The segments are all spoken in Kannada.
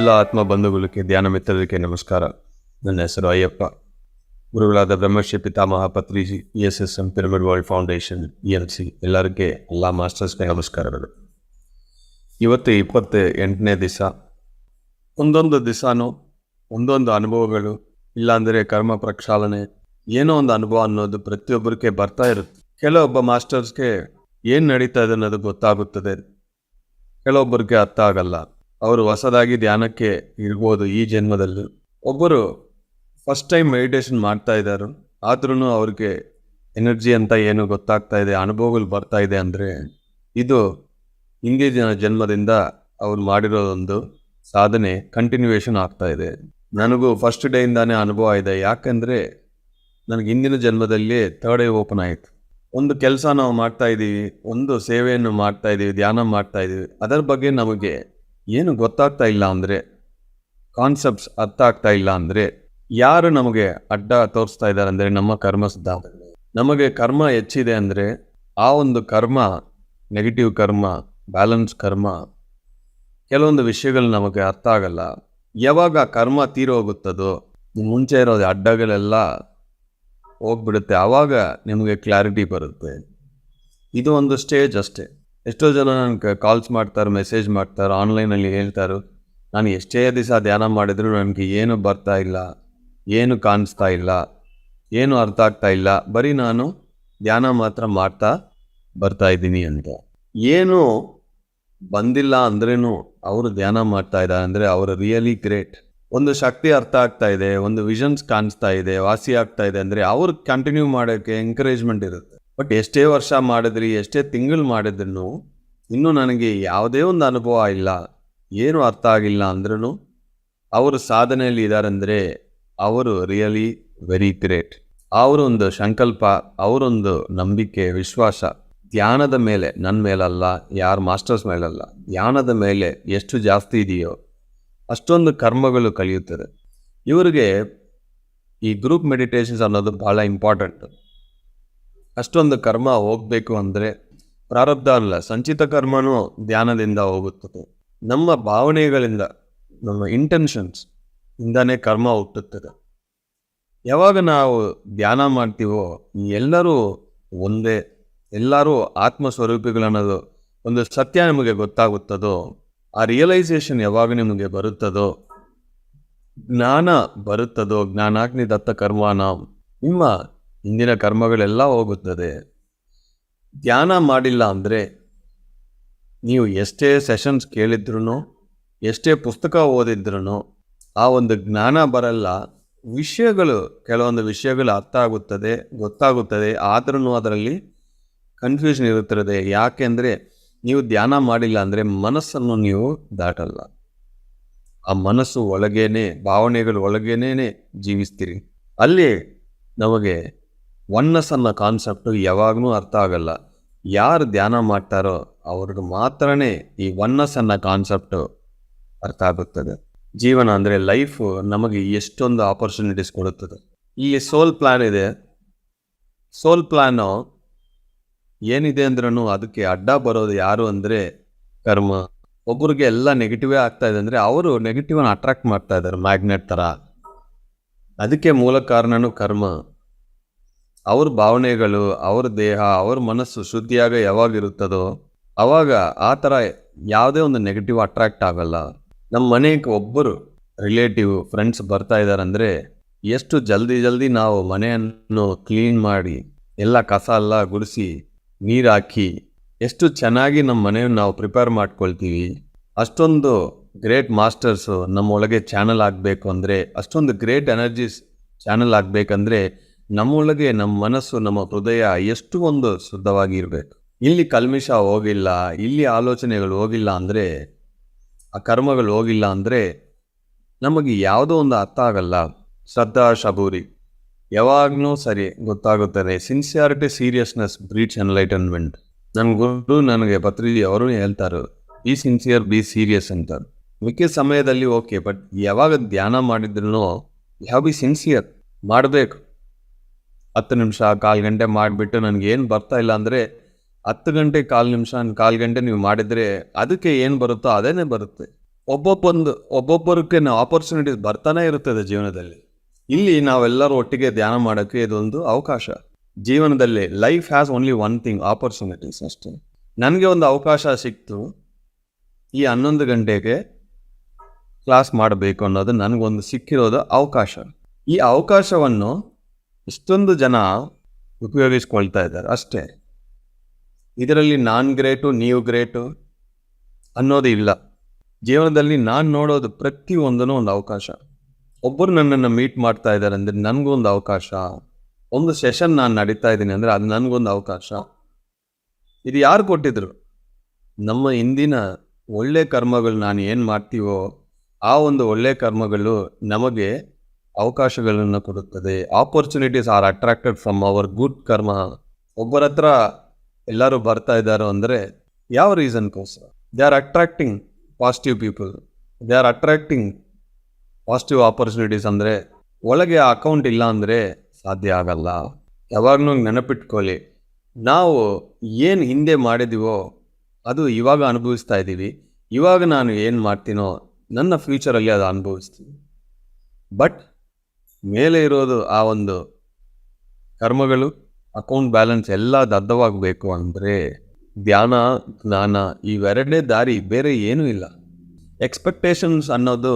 ಎಲ್ಲ ಆತ್ಮ ಬಂಧುಗಳಿಗೆ ಧ್ಯಾನ ಮಿತ್ರರಿಗೆ ನಮಸ್ಕಾರ. ನನ್ನ ಹೆಸರು ಅಯ್ಯಪ್ಪ. ಗುರುಗಳಾದ Brahmashri Pitamaha Patri S S M pyramid world foundation E L C ಎಲ್ಲರಿಗೆ ಎಲ್ಲ ಮಾಸ್ಟರ್ಸ್ಗೆ ನಮಸ್ಕಾರಗಳು. ಇವತ್ತು ಇಪ್ಪತ್ತ ಎಂಟನೇ ದಿವಸ. ಒಂದೊಂದು ದಿವಸನೂ, ಒಂದೊಂದು ಅನುಭವಗಳು, ಇಲ್ಲಾಂದರೆ ಕರ್ಮ ಪ್ರಕ್ಷಾಲನೆ ಏನೋ ಒಂದು ಅನುಭವ ಅನ್ನೋದು ಪ್ರತಿಯೊಬ್ಬರಿಗೆ ಬರ್ತಾ ಇರುತ್ತೆ. ಕೆಲವೊಬ್ಬ ಮಾಸ್ಟರ್ಸ್ಗೆ ಏನು ನಡೀತಾ ಇದೆ ಅನ್ನೋದು ಗೊತ್ತಾಗುತ್ತದೆ. ಕೆಲವೊಬ್ಬರಿಗೆ ಅರ್ಥ ಆಗಲ್ಲ. ಅವರು ಹೊಸದಾಗಿ ಧ್ಯಾನಕ್ಕೆ ಇರ್ಬೋದು ಈ ಜನ್ಮದಲ್ಲಿ. ಒಬ್ಬರು ಫಸ್ಟ್ ಟೈಮ್ ಮೆಡಿಟೇಷನ್ ಮಾಡ್ತಾ ಇದ್ದಾರೆ. ಆದ್ರೂ ಅವ್ರಿಗೆ ಎನರ್ಜಿ ಅಂತ ಏನು ಗೊತ್ತಾಗ್ತಾ ಇದೆ, ಅನುಭವಗಳು ಬರ್ತಾ ಇದೆ ಅಂದರೆ ಇದು ಹಿಂದಿನ ಜನ್ಮದಿಂದ ಅವ್ರು ಮಾಡಿರೋದೊಂದು ಸಾಧನೆ ಕಂಟಿನ್ಯೂಯೇಷನ್ ಆಗ್ತಾ ಇದೆ. ನನಗೂ ಫಸ್ಟ್ ಡೇಯಿಂದಾನೇ ಅನುಭವ ಇದೆ. ಯಾಕಂದರೆ ನನಗೆ ಹಿಂದಿನ ಜನ್ಮದಲ್ಲಿ ಥರ್ಡ್ ಏ ಓಪನ್ ಆಯಿತು. ಒಂದು ಕೆಲಸ ನಾವು ಮಾಡ್ತಾ ಇದ್ದೀವಿ ಒಂದು ಸೇವೆಯನ್ನು ಮಾಡ್ತಾ ಇದ್ದೀವಿ ಧ್ಯಾನ ಮಾಡ್ತಾ ಇದ್ದೀವಿ ಅದರ ಬಗ್ಗೆ ನಮಗೆ ಏನು ಗೊತ್ತಾಗ್ತಾ ಇಲ್ಲ ಅಂದರೆ ಕಾನ್ಸೆಪ್ಟ್ಸ್ ಅರ್ಥ ಆಗ್ತಾ ಇಲ್ಲ ಅಂದರೆ, ಯಾರು ನಮಗೆ ಅಡ್ಡ ತೋರಿಸ್ತಾ ಇದ್ದಾರೆ ಅಂದರೆ ನಮ್ಮ ಕರ್ಮ ಸಿದ್ಧಾಂತ ನಮಗೆ ಕರ್ಮ ಹೆಚ್ಚಿದೆ ಅಂದರೆ, ಆ ಒಂದು ಕರ್ಮ ನೆಗೆಟಿವ್ ಕರ್ಮ ಬ್ಯಾಲೆನ್ಸ್ ಕರ್ಮ, ಕೆಲವೊಂದು ವಿಷಯಗಳು ನಮಗೆ ಅರ್ಥ ಆಗಲ್ಲ. ಯಾವಾಗ ಕರ್ಮ ಕರ್ಮ ತೀರೋಗುತ್ತದೋ ಮುಂಚೆ ಇರೋದು ಅಡ್ಡಗಳೆಲ್ಲ ಹೋಗ್ಬಿಡುತ್ತೆ. ಆವಾಗ ನಿಮಗೆ ಕ್ಲಾರಿಟಿ ಬರುತ್ತೆ. ಇದು ಒಂದು ಸ್ಟೇಜ್ ಅಷ್ಟೇ. ಎಷ್ಟೋ ಜನ ನನಗೆ ಕಾಲ್ಸ್ ಮಾಡ್ತಾರೆ ಮೆಸೇಜ್ ಮಾಡ್ತಾರೆ ಆನ್ಲೈನಲ್ಲಿ ಹೇಳ್ತಾರೆ, ನಾನು ಎಷ್ಟೇ ದಿವಸ ಧ್ಯಾನ ಮಾಡಿದ್ರು ನನಗೆ ಏನು ಬರ್ತಾ ಇಲ್ಲ, ಏನು ಕಾಣಿಸ್ತಾ ಇಲ್ಲ, ಏನು ಅರ್ಥ ಆಗ್ತಾ ಇಲ್ಲ, ಬರೀ ನಾನು ಧ್ಯಾನ ಮಾತ್ರ ಮಾಡ್ತಾ ಬರ್ತಾ ಇದ್ದೀನಿ ಅಂತ. ಏನು ಬಂದಿಲ್ಲ ಅಂದ್ರೇನು ಅವರು ಧ್ಯಾನ ಮಾಡ್ತಾ ಇದ್ದಾರೆ ಅಂದರೆ ಅವರು ರಿಯಲಿ ಗ್ರೇಟ್ ಒಂದು ಶಕ್ತಿ ಅರ್ಥ ಆಗ್ತಾ ಇದೆ, ಒಂದು ವಿಷನ್ಸ್ ಕಾಣಿಸ್ತಾ ಇದೆ, ವಾಸಿ ಆಗ್ತಾ ಇದೆ ಅಂದರೆ ಅವ್ರು ಕಂಟಿನ್ಯೂ ಮಾಡೋಕ್ಕೆ ಎಂಕರೇಜ್ಮೆಂಟ್ ಇರುತ್ತೆ. ಬಟ್ ಎಷ್ಟೇ ವರ್ಷ ಮಾಡಿದ್ರಿ, ಎಷ್ಟೇ ತಿಂಗಳು ಮಾಡಿದ್ರು ಇನ್ನೂ ನನಗೆ ಯಾವುದೇ ಒಂದು ಅನುಭವ ಇಲ್ಲ. ಏನು ಅರ್ಥ ಆಗಿಲ್ಲ ಅಂದ್ರೂ ಅವರು ಸಾಧನೆಯಲ್ಲಿ ಇದ್ದಾರೆಂದರೆ ಅವರು ರಿಯಲಿ ವೆರಿ ಗ್ರೇಟ್ ಅವರೊಂದು ಸಂಕಲ್ಪ, ಅವರೊಂದು ನಂಬಿಕೆ, ವಿಶ್ವಾಸ. ಧ್ಯಾನದ ಮೇಲೆ ನನ್ನ ಮೇಲಲ್ಲ, ಯಾರ ಮಾಸ್ಟರ್ಸ್ ಮೇಲಲ್ಲ, ಧ್ಯಾನದ ಮೇಲೆ ಎಷ್ಟು ಜಾಸ್ತಿ ಇದೆಯೋ ಅಷ್ಟೊಂದು ಕರ್ಮಗಳು ಕಲಿಯುತ್ತದೆ. ಇವರಿಗೆ ಈ ಗ್ರೂಪ್ ಮೆಡಿಟೇಷನ್ಸ್ ಅನ್ನೋದು ಭಾಳ ಇಂಪಾರ್ಟೆಂಟ್ ಅಷ್ಟೊಂದು ಕರ್ಮ ಹೋಗಬೇಕು ಅಂದರೆ ಪ್ರಾರಬ್ಧ ಅಲ್ಲ, ಸಂಚಿತ ಕರ್ಮನೂ ಧ್ಯಾನದಿಂದ ಹೋಗುತ್ತದೆ. ನಮ್ಮ ಭಾವನೆಗಳಿಂದ, ನಮ್ಮ ಇಂಟೆನ್ಷನ್ಸ್ ಇಂದಾನೇ ಕರ್ಮ ಹುಟ್ಟುತ್ತದೆ. ಯಾವಾಗ ನಾವು ಧ್ಯಾನ ಮಾಡ್ತೀವೋ, ಎಲ್ಲರೂ ಒಂದೇ, ಎಲ್ಲರೂ ಆತ್ಮ ಸ್ವರೂಪಿಗಳನ್ನೋದು ಒಂದು ಸತ್ಯ ನಿಮಗೆ ಗೊತ್ತಾಗುತ್ತದೋ, ಆ ರಿಯಲೈಸೇಷನ್ ಯಾವಾಗ ನಿಮಗೆ ಬರುತ್ತದೋ, ಜ್ಞಾನ ಬರುತ್ತದೋ ಜ್ಞಾನಾಗ್ನಿ ದತ್ತ ಕರ್ಮಾನ ನಿಮ್ಮ ಹಿಂದಿನ ಕರ್ಮಗಳೆಲ್ಲ ಹೋಗುತ್ತದೆ. ಧ್ಯಾನ ಮಾಡಿಲ್ಲ ಅಂದರೆ ನೀವು ಎಷ್ಟೇ ಸೆಷನ್ಸ್ ಕೇಳಿದ್ರೂ ಎಷ್ಟೇ ಪುಸ್ತಕ ಓದಿದ್ರೂ ಆ ಒಂದು ಜ್ಞಾನ ಬರಲ್ಲ. ವಿಷಯಗಳು, ಕೆಲವೊಂದು ವಿಷಯಗಳು ಅರ್ಥ ಆಗುತ್ತದೆ, ಗೊತ್ತಾಗುತ್ತದೆ ಆದ್ರೂ ಅದರಲ್ಲಿ ಕನ್ಫ್ಯೂಷನ್ ಇರುತ್ತದೆ. ಯಾಕೆಂದರೆ ನೀವು ಧ್ಯಾನ ಮಾಡಿಲ್ಲ ಅಂದರೆ ಮನಸ್ಸನ್ನು ನೀವು ದಾಟಲ್ಲ. ಆ ಮನಸ್ಸು ಒಳಗೇನೆ, ಭಾವನೆಗಳು ಒಳಗೇನೆ ಜೀವಿಸ್ತೀರಿ. ಅಲ್ಲಿ ನಮಗೆ ಒನ್ನಸ್ ಅನ್ನೋ ಕಾನ್ಸೆಪ್ಟು ಯಾವಾಗಲೂ ಅರ್ಥ ಆಗಲ್ಲ. ಯಾರು ಧ್ಯಾನ ಮಾಡ್ತಾರೋ ಅವ್ರಿಗೆ ಮಾತ್ರನೇ ಈ ಒನ್ನಸ್ ಅನ್ನೋ ಕಾನ್ಸೆಪ್ಟು ಅರ್ಥ ಆಗುತ್ತದೆ. ಜೀವನ ಅಂದರೆ ಲೈಫು ನಮಗೆ ಎಷ್ಟೊಂದು ಆಪರ್ಚುನಿಟೀಸ್ ಕೊಡುತ್ತದೆ. ಈ ಸೋಲ್ ಪ್ಲ್ಯಾನ್ ಇದೆ. ಸೋಲ್ ಪ್ಲ್ಯಾನು ಏನಿದೆ ಅಂದ್ರೂ ಅದಕ್ಕೆ ಅಡ್ಡ ಬರೋದು ಯಾರು ಅಂದರೆ ಕರ್ಮ. ಒಬ್ಬರಿಗೆ ಎಲ್ಲ ನೆಗೆಟಿವೇ ಆಗ್ತಾ ಇದೆ ಅಂದರೆ ಅವರು ನೆಗೆಟಿವನ್ನು ಅಟ್ರಾಕ್ಟ್ ಮಾಡ್ತಾ ಇದ್ದಾರೆ ಮ್ಯಾಗ್ನೆಟ್ ಥರ ಅದಕ್ಕೆ ಮೂಲ ಕಾರಣನೂ ಕರ್ಮ. ಅವ್ರ ಭಾವನೆಗಳು, ಅವ್ರ ದೇಹ, ಅವ್ರ ಮನಸ್ಸು ಶುದ್ಧಿಯಾಗ ಯಾವಾಗ ಇರುತ್ತದೋ, ಅವಾಗ ಆ ಥರ ಯಾವುದೇ ಒಂದು ನೆಗೆಟಿವ್ ಅಟ್ರಾಕ್ಟ್ ಆಗಲ್ಲ. ನಮ್ಮ ಮನೆಗೆ ಒಬ್ಬರು ರಿಲೇಟಿವ್ ಫ್ರೆಂಡ್ಸ್ ಬರ್ತಾ ಇದ್ದಾರಂದರೆ ಎಷ್ಟು ಜಲ್ದಿ ಜಲ್ದಿ ನಾವು ಮನೆಯನ್ನು ಕ್ಲೀನ್ ಮಾಡಿ, ಎಲ್ಲ ಕಸ ಎಲ್ಲ ಗುಡಿಸಿ, ನೀರು ಹಾಕಿ, ಎಷ್ಟು ಚೆನ್ನಾಗಿ ನಮ್ಮ ಮನೆಯನ್ನು ನಾವು ಪ್ರಿಪೇರ್ ಮಾಡ್ಕೊಳ್ತೀವಿ, ಅಷ್ಟೊಂದು ಗ್ರೇಟ್ ಮಾಸ್ಟರ್ಸು ನಮ್ಮೊಳಗೆ ಚಾನಲ್ ಆಗಬೇಕು ಅಂದರೆ, ಅಷ್ಟೊಂದು ಗ್ರೇಟ್ ಎನರ್ಜೀಸ್ ಚಾನಲ್ ಆಗಬೇಕಂದ್ರೆ ನಮ್ಮೊಳಗೆ ನಮ್ಮ ಮನಸ್ಸು, ನಮ್ಮ ಹೃದಯ ಎಷ್ಟು ಒಂದು ಶುದ್ಧವಾಗಿ ಇರಬೇಕು. ಇಲ್ಲಿ ಕಲ್ಮಿಷ ಹೋಗಿಲ್ಲ, ಇಲ್ಲಿ ಆಲೋಚನೆಗಳು ಹೋಗಿಲ್ಲ ಅಂದರೆ, ಆ ಕರ್ಮಗಳು ಹೋಗಿಲ್ಲ ಅಂದರೆ ನಮಗೆ ಯಾವುದೋ ಒಂದು ಅರ್ಥ ಆಗಲ್ಲ. ಶ್ರದ್ಧಾ ಶಬೂರಿ. ಯಾವಾಗಲೂ ಸರಿ ಗೊತ್ತಾಗುತ್ತದೆ. ಸಿನ್ಸಿಯಾರಿಟಿ ಸೀರಿಯಸ್ನೆಸ್ ಬ್ರೀಚ್ ಎನ್ಲೈಟನ್ಮೆಂಟ್ ನನ್ನ ಗುರು ನನಗೆ ಪತ್ರಿಜಿ ಅವರು ಹೇಳ್ತಾರೆ ಬಿ ಸಿನ್ಸಿಯರ್ ಬಿ ಸೀರಿಯಸ್ ಅಂತಾರೆ ಮಿಕ್ಕಿದ ಸಮಯದಲ್ಲಿ ಓಕೆ, ಬಟ್ ಯಾವಾಗ ಧ್ಯಾನ ಮಾಡಿದ್ರು ಯಾವ ಬಿ ಸಿನ್ಸಿಯರ್ ಮಾಡಬೇಕು. ಹತ್ತು ನಿಮಿಷ, ಕಾಲು ಗಂಟೆ ಮಾಡಿಬಿಟ್ಟು ನನಗೇನು ಬರ್ತಾ ಇಲ್ಲ ಅಂದರೆ ಹತ್ತು ಗಂಟೆ, ಕಾಲು ನಿಮಿಷ, ಕಾಲು ಗಂಟೆ ನೀವು ಮಾಡಿದರೆ ಅದಕ್ಕೆ ಏನು ಬರುತ್ತೋ ಅದೇನೇ ಬರುತ್ತೆ. ಒಬ್ಬೊಬ್ಬೊಂದು, ಒಬ್ಬೊಬ್ಬರಿಗೆ ಆಪರ್ಚುನಿಟೀಸ್ ಬರ್ತಾನೆ ಇರುತ್ತದೆ ಜೀವನದಲ್ಲಿ. ಇಲ್ಲಿ ನಾವೆಲ್ಲರೂ ಒಟ್ಟಿಗೆ ಧ್ಯಾನ ಮಾಡೋಕ್ಕೆ ಇದೊಂದು ಅವಕಾಶ. ಜೀವನದಲ್ಲಿ life has only one thing opportunities ಅಷ್ಟೇ. ನನಗೆ ಒಂದು ಅವಕಾಶ ಸಿಕ್ತು. ಈ ಹನ್ನೊಂದು ಗಂಟೆಗೆ ಕ್ಲಾಸ್ ಮಾಡಬೇಕು ಅನ್ನೋದು ನನಗೊಂದು ಸಿಕ್ಕಿರೋದು ಅವಕಾಶ. ಈ ಅವಕಾಶವನ್ನು ಇಷ್ಟೊಂದು ಜನ ಉಪಯೋಗಿಸ್ಕೊಳ್ತಾ ಇದ್ದಾರೆ. ಅಷ್ಟೇ. ಇದರಲ್ಲಿ ನಾನ್ ಗ್ರೇಟು, ನೀವು ಗ್ರೇಟು ಅನ್ನೋದು ಇಲ್ಲ. ಜೀವನದಲ್ಲಿ ನಾನು ನೋಡೋದು ಪ್ರತಿಯೊಂದನ್ನು ಒಂದು ಅವಕಾಶ. ಒಬ್ಬರು ನನ್ನನ್ನು ಮೀಟ್ ಮಾಡ್ತಾ ಇದ್ದಾರೆ ಅಂದರೆ ನನಗೂ ಒಂದು ಅವಕಾಶ. ಒಂದು ಸೆಷನ್ ನಾನು ನಡೀತಾ ಇದ್ದೀನಿ ಅಂದರೆ ಅದು ನನಗೊಂದು ಅವಕಾಶ. ಇದು ಯಾರು ಕೊಟ್ಟಿದ್ರು? ನಮ್ಮ ಹಿಂದಿನ ಒಳ್ಳೆ ಕರ್ಮಗಳು ನಾನು ಏನು ಮಾಡ್ತೀವೋ ಆ ಒಂದು ಒಳ್ಳೆ ಕರ್ಮಗಳು ನಮಗೆ ಅವಕಾಶಗಳನ್ನು ಕೊಡುತ್ತದೆ. Opportunities are attracted from our good karma ಒಬ್ಬರ ಹತ್ರ ಎಲ್ಲರೂ ಬರ್ತಾ ಇದ್ದಾರೋ ಅಂದರೆ ಯಾವ ರೀಸನ್ಗೋಸ್ಕರ they are attracting positive people they are attracting positive opportunities ಅಂದರೆ ಒಳಗೆ ಅಕೌಂಟ್ ಇಲ್ಲ ಅಂದರೆ ಸಾಧ್ಯ ಆಗಲ್ಲ. ಯಾವಾಗಲೂ ನೆನಪಿಟ್ಕೊಳ್ಳಿ. ನಾವು ಏನು ಹಿಂದೆ ಮಾಡಿದ್ದೀವೋ ಅದು ಇವಾಗ ಅನುಭವಿಸ್ತಾ ಇದ್ದೀವಿ. ಇವಾಗ ನಾನು ಏನು ಮಾಡ್ತೀನೋ ನನ್ನ ಫ್ಯೂಚರಲ್ಲಿ ಅದು ಅನುಭವಿಸ್ತೀನಿ. ಬಟ್ ಮೇಲೆ ಇರೋದು ಆ ಒಂದು ಕರ್ಮಗಳು ಅಕೌಂಟ್ ಬ್ಯಾಲೆನ್ಸ್ ಎಲ್ಲ ದದ್ದವಾಗಬೇಕು ಅಂದರೆ ಧ್ಯಾನ, ಜ್ಞಾನ ಇವೆರಡನೇ ದಾರಿ, ಬೇರೆ ಏನೂ ಇಲ್ಲ. ಎಕ್ಸ್ಪೆಕ್ಟೇಷನ್ಸ್ ಅನ್ನೋದು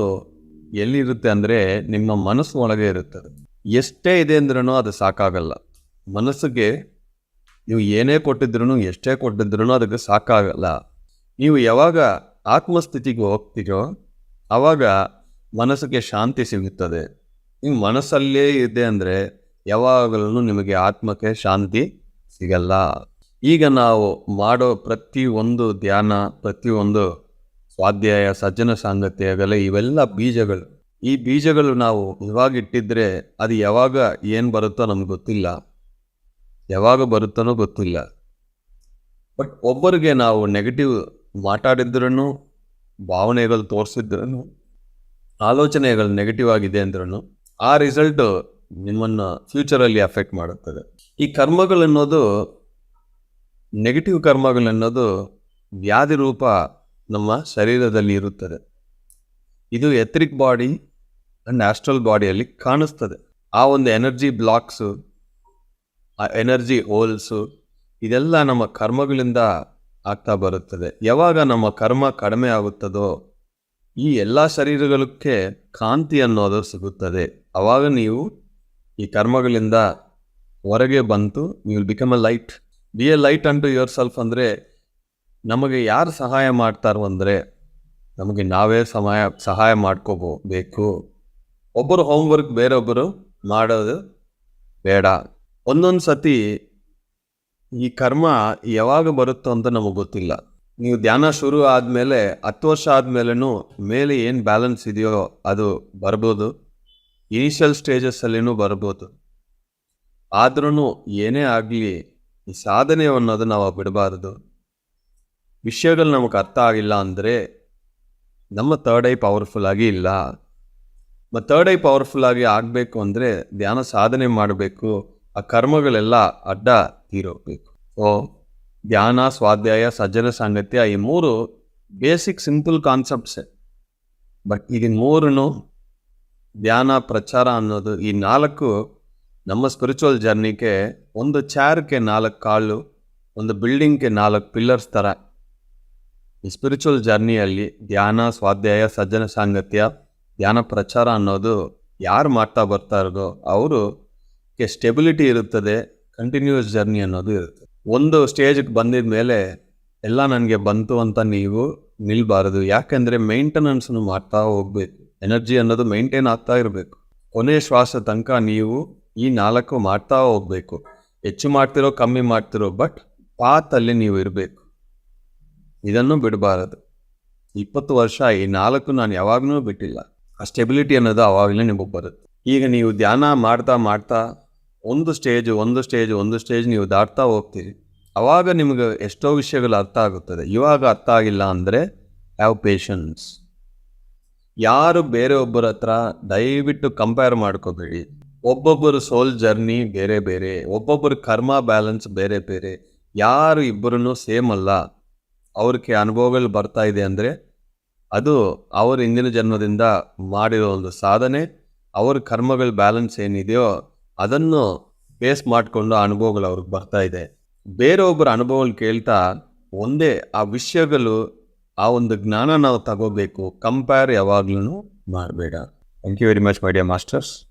ಎಲ್ಲಿರುತ್ತೆ ಅಂದರೆ ನಿಮ್ಮ ಮನಸ್ಸು ಒಳಗೆ ಇರುತ್ತದೆ ಎಷ್ಟೇ ಇದೆ ಅಂದ್ರೂ ಅದು ಸಾಕಾಗಲ್ಲ. ಮನಸ್ಸಿಗೆ ನೀವು ಏನೇ ಕೊಟ್ಟಿದ್ರು ಎಷ್ಟೇ ಕೊಟ್ಟಿದ್ರು ಅದಕ್ಕೆ ಸಾಕಾಗಲ್ಲ. ನೀವು ಯಾವಾಗ ಆತ್ಮಸ್ಥಿತಿಗೆ ಹೋಗ್ತೀರೋ ಆವಾಗ ಮನಸ್ಸಿಗೆ ಶಾಂತಿ ಸಿಗುತ್ತದೆ. ನೀವು ಮನಸ್ಸಲ್ಲೇ ಇದೆ ಅಂದರೆ ಯಾವಾಗಲೂ ನಿಮಗೆ ಆತ್ಮಕ್ಕೆ ಶಾಂತಿ ಸಿಗಲ್ಲ. ಈಗ ನಾವು ಮಾಡೋ ಪ್ರತಿಯೊಂದು ಧ್ಯಾನ ಪ್ರತಿಯೊಂದು ಸ್ವಾಧ್ಯಾಯ, ಸಜ್ಜನ ಸಾಂಗತ್ಯಗಲ ಇವೆಲ್ಲ ಬೀಜಗಳು. ಈ ಬೀಜಗಳು ನಾವು ಇವಾಗ ಇಟ್ಟಿದ್ರೆ ಅದು ಯಾವಾಗ ಏನು ಬರುತ್ತೋ ನಮ್ಗೆ ಗೊತ್ತಿಲ್ಲ. ಯಾವಾಗ ಬರುತ್ತನೋ ಗೊತ್ತಿಲ್ಲ. ಬಟ್ ಒಬ್ಬರಿಗೆ ನಾವು ನೆಗೆಟಿವ್ ಮಾತಾಡಿದ್ರೂ ಭಾವನೆಗಳು ತೋರಿಸಿದ್ರೂ ಆಲೋಚನೆಗಳು ನೆಗೆಟಿವ್ ಆಗಿದೆ ಅಂದ್ರೂ ಆ ರಿಸಲ್ಟ್ ನಿಮ್ಮನ್ನು ಫ್ಯೂಚರಲ್ಲಿ ಅಫೆಕ್ಟ್ ಮಾಡುತ್ತದೆ. ಈ ಕರ್ಮಗಳನ್ನೋದು ನೆಗೆಟಿವ್ ಕರ್ಮಗಳನ್ನೋದು ವ್ಯಾಧಿ ರೂಪ ನಮ್ಮ ಶರೀರದಲ್ಲಿ ಇರುತ್ತದೆ. ಇದು ಎಥ್ರಿಕ್ ಬಾಡಿ ಆ್ಯಂಡ್ ಆಸ್ಟ್ರಲ್ ಬಾಡಿಯಲ್ಲಿ ಕಾಣಿಸ್ತದೆ. ಆ ಒಂದು ಎನರ್ಜಿ ಬ್ಲಾಕ್ಸು ಆ ಎನರ್ಜಿ ಹೋಲ್ಸು ಇದೆಲ್ಲ ನಮ್ಮ ಕರ್ಮಗಳಿಂದ ಆಗ್ತಾ ಬರುತ್ತದೆ. ಯಾವಾಗ ನಮ್ಮ ಕರ್ಮ ಕಡಿಮೆ ಆಗುತ್ತದೋ ಈ ಎಲ್ಲ ಶರೀರಗಳಕ್ಕೆ ಕಾಂತಿ ಅನ್ನೋದು ಸಿಗುತ್ತದೆ. ಆವಾಗ ನೀವು ಈ ಕರ್ಮಗಳಿಂದ ಹೊರಗೆ ಬಂತು you will become a light be a light unto yourself ಅಂದರೆ ನಮಗೆ ಯಾರು ಸಹಾಯ ಮಾಡ್ತಾರೋ ಅಂದರೆ ನಮಗೆ ನಾವೇ ಸಹಾಯ ಸಹಾಯ ಮಾಡ್ಕೋಬೇಕು. ಒಬ್ಬರು ಹೋಮ್ವರ್ಕ್ ಬೇರೊಬ್ಬರು ಮಾಡೋದು ಬೇಡ. ಒಂದೊಂದು ಸತಿ ಈ ಕರ್ಮ ಯಾವಾಗ ಬರುತ್ತೋ ಅಂತ ನಮಗೆ ಗೊತ್ತಿಲ್ಲ. ನೀವು ಧ್ಯಾನ ಶುರು ಆದಮೇಲೆ ಹತ್ತು ವರ್ಷ ಆದಮೇಲೂ ಮೇಲೆ ಏನು ಬ್ಯಾಲೆನ್ಸ್ ಇದೆಯೋ ಅದು ಬರ್ಬೋದು. ಇನಿಷಿಯಲ್ ಸ್ಟೇಜಸ್ಸಲ್ಲಿನೂ ಬರ್ಬೋದು ಆದ್ರೂ ಏನೇ ಆಗಲಿ ಈ ಸಾಧನೆ ಅನ್ನೋದು ನಾವು ಬಿಡಬಾರದು. ವಿಷಯಗಳು ನಮಗೆ ಅರ್ಥ ಆಗಿಲ್ಲ ಅಂದರೆ ನಮ್ಮ ಥರ್ಡ್ ಐ ಪವರ್ಫುಲ್ ಆಗಿ ಇಲ್ಲ. ಮತ್ತು ಥರ್ಡ್ ಐ ಪವರ್ಫುಲ್ ಆಗಿ ಆಗಬೇಕು ಅಂದರೆ ಧ್ಯಾನ ಸಾಧನೆ ಮಾಡಬೇಕು. ಆ ಕರ್ಮಗಳೆಲ್ಲ ಅಡ್ಡ ತೀರೋಗ್ಬೇಕು. ಓ ಧ್ಯಾನ, ಸ್ವಾಧ್ಯಾಯ, ಸಜ್ಜನ ಸಾಂಗತ್ಯ ಈ ಮೂರು ಬೇಸಿಕ್ ಸಿಂಪಲ್ ಕಾನ್ಸೆಪ್ಟ್ಸೇ ಬಟ್ ಈಗ ಮೂರನ್ನು ಧ್ಯಾನ ಪ್ರಚಾರ ಅನ್ನೋದು ಈ ನಾಲ್ಕು ನಮ್ಮ ಸ್ಪಿರಿಚುವಲ್ ಜರ್ನಿಗೆ ಒಂದು ಚೇರ್ಗೆ ನಾಲ್ಕು ಕಾಳು ಒಂದು ಬಿಲ್ಡಿಂಗ್ಗೆ ನಾಲ್ಕು ಪಿಲ್ಲರ್ಸ್ ಥರ ಈ ಸ್ಪಿರಿಚುವಲ್ ಜರ್ನಿಯಲ್ಲಿ ಧ್ಯಾನ, ಸ್ವಾಧ್ಯಾಯ, ಸಜ್ಜನ ಸಾಂಗತ್ಯ, ಧ್ಯಾನ ಪ್ರಚಾರ ಅನ್ನೋದು ಯಾರು ಮಾಡ್ತಾ ಬರ್ತಾರೋ ಅವರು ಸ್ಟೆಬಿಲಿಟಿ ಇರುತ್ತದೆ ಕಂಟಿನ್ಯೂಸ್ ಜರ್ನಿ ಅನ್ನೋದು ಇರುತ್ತೆ. ಒಂದು ಸ್ಟೇಜ್ಗೆ ಬಂದಿದ ಮೇಲೆ ಎಲ್ಲ ನನಗೆ ಬಂತು ಅಂತ ನೀವು ನಿಲ್ಬಾರದು. ಯಾಕೆಂದರೆ ಮೇಂಟೆನೆನ್ಸ್ನು ಮಾಡ್ತಾ ಹೋಗ್ಬೇಕು. ಎನರ್ಜಿ ಅನ್ನೋದು ಮೇಂಟೈನ್ ಆಗ್ತಾ ಇರಬೇಕು. ಕೊನೆ ಶ್ವಾಸ ತನಕ ನೀವು ಈ ನಾಲ್ಕು ಮಾಡ್ತಾ ಹೋಗ್ಬೇಕು. ಹೆಚ್ಚು ಮಾಡ್ತಿರೋ, ಕಮ್ಮಿ ಮಾಡ್ತಿರೋ, ಬಟ್ ಪಾತಲ್ಲಿ ನೀವು ಇರಬೇಕು. ಇದನ್ನು ಬಿಡಬಾರದು. ಇಪ್ಪತ್ತು ವರ್ಷ, ಈ ನಾಲ್ಕು ನಾನು ಯಾವಾಗಲೂ ಬಿಟ್ಟಿಲ್ಲ. ಆ ಸ್ಟೆಬಿಲಿಟಿ ಅನ್ನೋದು ಆವಾಗಲೇ ನಿಮಗೆ ಬರುತ್ತೆ. ಈಗ ನೀವು ಧ್ಯಾನ ಮಾಡ್ತಾ ಮಾಡ್ತಾ ಒಂದು ಸ್ಟೇಜ್ ಒಂದು ಸ್ಟೇಜ್ ಒಂದು ಸ್ಟೇಜ್ ನೀವು ದಾಟ್ತಾ ಹೋಗ್ತೀರಿ. ಅವಾಗ ನಿಮಗೆ ಎಷ್ಟೋ ವಿಷಯಗಳು ಅರ್ಥ ಆಗುತ್ತದೆ. ಇವಾಗ ಅರ್ಥ ಆಗಿಲ್ಲ ಅಂದರೆ ಹ್ಯಾವ್ ಪೇಷನ್ಸ್ ಯಾರು ಬೇರೆ ಒಬ್ಬರ ಹತ್ರ ದಯವಿಟ್ಟು ಕಂಪೇರ್ ಮಾಡ್ಕೋಬೇಡಿ. ಒಬ್ಬೊಬ್ಬರು ಸೋಲ್ ಜರ್ನಿ ಬೇರೆ ಬೇರೆ, ಒಬ್ಬೊಬ್ಬರು ಕರ್ಮ ಬ್ಯಾಲೆನ್ಸ್ ಬೇರೆ ಬೇರೆ, ಯಾರು ಇಬ್ಬರೂ ಸೇಮ್ ಅಲ್ಲ. ಅವ್ರಿಗೆ ಅನುಭವಗಳು ಬರ್ತಾ ಇದೆ ಅಂದರೆ ಅದು ಅವರ ಹಿಂದಿನ ಜನ್ಮದಿಂದ ಮಾಡಿರೋ ಒಂದು ಸಾಧನೆ, ಅವ್ರ ಕರ್ಮಗಳ ಬ್ಯಾಲೆನ್ಸ್ ಏನಿದೆಯೋ ಅದನ್ನು ಬೇಸ್ ಮಾಡಿಕೊಂಡು ಅನುಭವಗಳು ಅವ್ರಿಗೆ ಬರ್ತಾ ಇದೆ. ಬೇರೊಬ್ಬರ ಅನುಭವಗಳು ಕೇಳ್ತಾ ಒಂದೇ ಆ ವಿಷಯಗಳು ಆ ಒಂದು ಜ್ಞಾನ ನಾವು ತಗೋಬೇಕು. ಕಂಪೇರ್ ಯಾವಾಗ್ಲೂ ಮಾಡಬೇಡ. Thank you very much my dear masters